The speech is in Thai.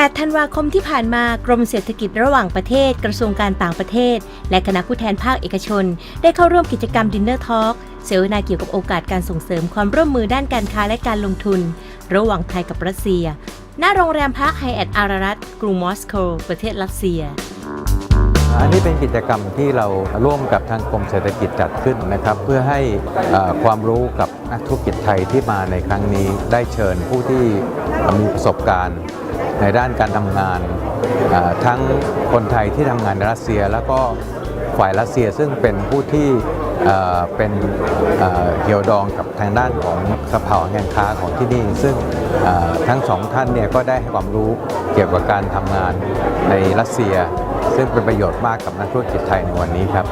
8 ธันวาคมที่ผ่านมากรมเศรษฐกิจระหว่างประเทศ กระทรวงการต่างประเทศ และคณะผู้แทนภาคเอกชน ได้เข้าร่วมกิจกรรมดินเนอร์ทอล์กเสวนาเกี่ยวกับโอกาสการส่งเสริมความร่วมมือด้านการค้าและการลงทุน ระหว่างไทยกับรัสเซีย ณโรงแรมพักไฮแอทอารารัตกรุงมอสโกประเทศรัสเซียอันนี้เป็นกิจกรรมที่เราร่วมกับทางกรมเศรษฐกิจจัดขึ้นนะครับ เพื่อให้ความรู้กับนักธุรกิจไทยที่มาในครั้งนี้ได้เชิญผู้ที่มีประสบการณ์ ในด้านการทำงานทั้งคนไทยที่ทำงานในรัสเซีย แล้วก็ฝ่ายรัสเซียซึ่งเป็นผู้ที่เป็นเกี่ยวดองกับทางด้านของสภาหอการค้าของที่นี่ ซึ่งทั้งสองท่านเนี่ยก็ได้ให้ความรู้เกี่ยวกับการทำงานในรัสเซีย ซึ่งเป็นประโยชน์มากกับนักธุรกิจไทยในวันนี้ครับ